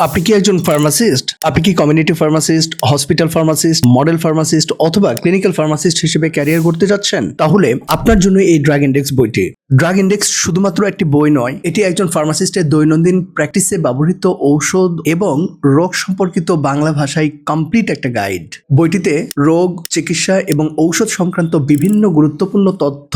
আপনি কি একজন ফার্মাসিস্ট আপনি কি community pharmacist hospital pharmacist model pharmacist অথবা ক্লিনিক্যাল ফার্মাসিস্ট হিসেবে ক্যারিয়ার করতে যাচ্ছেন? তাহলে আপনার জন্য এই ড্রাগ ইন্ডেক্স বইটি। ড্রাগ ইন্ডেক্স শুধুমাত্র একটি বই নয়, এটি একজন ফার্মাসিস্টের দৈনন্দিন প্র্যাকটিসে ব্যবহৃত ঔষধ এবং রোগ সম্পর্কিত বাংলা ভাষায় কমপ্লিট একটা গাইড বইটিতে রোগ, চিকিৎসা এবং ঔষধ সংক্রান্ত বিভিন্ন গুরুত্বপূর্ণ তথ্য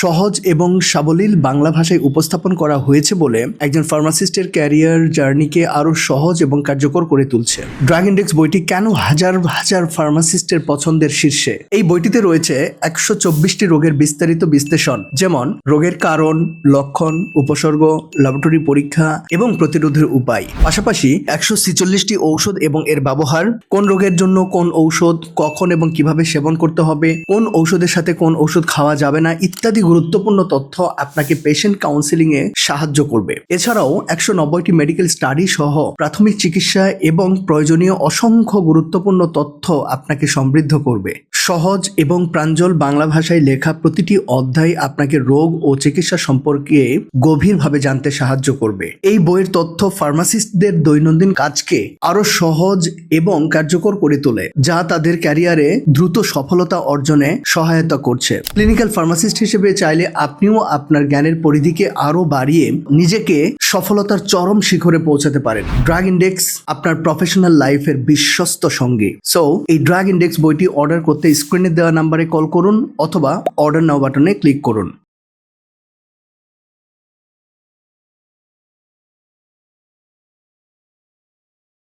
সহজ এবং সাবলীল বাংলা ভাষায় উপস্থাপন করা হয়েছে বলে একজন ফার্মাসিস্টের ক্যারিয়ার জার্নিকে আরও সহজ এবং কার্যকর করে তুলছে। ড্রাগ ইন্ডেক্স বইটি কেন হাজার হাজার ফার্মাসিস্টের পছন্দের শীর্ষে? এই বইটিতে রয়েছে একশো চব্বিশটি রোগের বিস্তারিত বিশ্লেষণ, যেমন রোগের কারণ, লক্ষণ, উপসর্গ ল্যাবরেটরি পরীক্ষা এবং প্রতিরোধের উপায়। পাশাপাশি একশো ছিচল্লিশটি ঔষধ এবং এর ব্যবহার, কোন রোগের জন্য কোন ঔষধ, কখন এবং কীভাবে সেবন করতে হবে, কোন ঔষধের সাথে কোন ঔষধ খাওয়া যাবে না ইত্যাদি গুরুত্বপূর্ণ তথ্য আপনাকে পেশেন্ট কাউন্সিলিং এ সাহায্য করবে। এছাড়াও একশো নব্বইটি মেডিকেল স্টাডি সহ প্রাথমিক চিকিৎসা এবং প্রয়োজনীয় অসংখ্য গুরুত্বপূর্ণ তথ্য আপনাকে সমৃদ্ধ করবে। সহজ এবং প্রাঞ্জল বাংলা ভাষায় লেখা প্রতিটি অধ্যায় আপনাকে রোগ ও চিকিৎসা সম্পর্কে গভীরভাবে জানতে সাহায্য করবে। এই বইয়ের তথ্য ফার্মাসিস্টদের দৈনন্দিন কাজকে আরও সহজ এবং কার্যকর করে তোলে, যা তাদের ক্যারিয়ারে দ্রুত সফলতা অর্জনে সহায়তা করছে। ক্লিনিক্যাল ফার্মাসিস্ট হিসেবে চাইলে আপনিও আপনার জ্ঞানের পরিধিকে আরও বাড়িয়ে নিজেকে সফলতার চরম শিখরে পৌঁছাতে পারেন ড্রাগ ইন্ডেক্স আপনার প্রফেশনাল লাইফের বিশ্বস্ত সঙ্গে। সো এই ড্রাগ ইন্ডেক্স বইটি অর্ডার করতে স্ক্রিনে দেওয়া নাম্বারে কল করুন অথবা অর্ডার নাও বাটনে ক্লিক করুন।